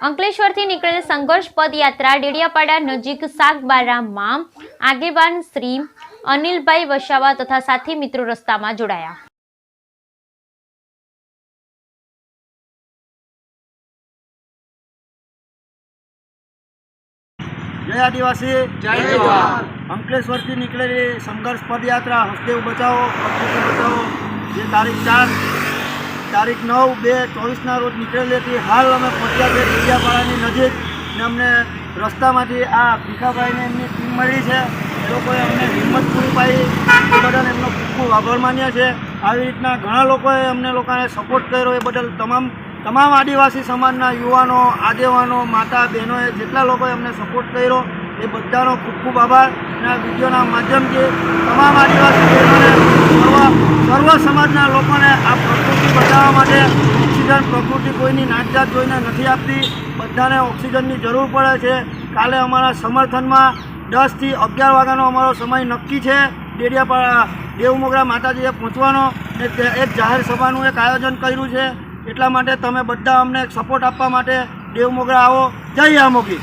અંકલેશ્વરથી નીકળેલ સંઘર્ષ પદયાત્રા ડેડિયાપાડા નજીક સાગબારામાં આગેવાન શ્રી અનિલભાઈ વસાવા તથા સાથી મિત્રો રસ્તામાં જોડાયા જય આદિવાસી જય જવાહર. અંકલેશ્વરથી નીકળેલી સંઘર્ષ પદયાત્રા હસદેવ બચાવો બચાવો જે તારીખ ચાર તારીખ નવ બે ચોવીસના રોજ નીકળેલી હતી હાલ અમે પહોંચ્યા છે ડેડિયાપાડાની નજીક ને અમને રસ્તામાંથી આ ભીખાભાઈને એમની ટીમ મળી છે. એ લોકોએ અમને હિંમત પૂરી પાડી. એ બદલ એમનો ખૂબ ખૂબ આભાર માન્યા છે. આવી રીતના ઘણા લોકોએ અમને લોકોને સપોર્ટ કર્યો એ બદલ તમામ તમામ આદિવાસી સમાજના યુવાનો, આગેવાનો, માતા, બહેનોએ જેટલા લોકોએ અમને સપોર્ટ કર્યો એ બધાનો ખૂબ ખૂબ આભાર. અને આ વિડીયોના માધ્યમથી તમામ આદિવાસી સર્વ સમાજના લોકોને આ પ્રકૃતિ બચાવવા માટે ઓક્સિજન પ્રકૃતિ કોઈની નાતજાત જોઈને નથી આપતી. બધાને ઓક્સિજનની જરૂર પડે છે. કાલે અમારા સમર્થનમાં દસથી અગિયાર વાગ્યાનો અમારો સમય નક્કી છે. ડેડિયાપાડા, દેવમોગરા માતાજીએ પહોંચવાનો એક જાહેર સભાનું એક આયોજન કર્યું છે. એટલા માટે તમે બધા અમને સપોર્ટ આપવા માટે દેવમોગરા આવો. જય આમોગી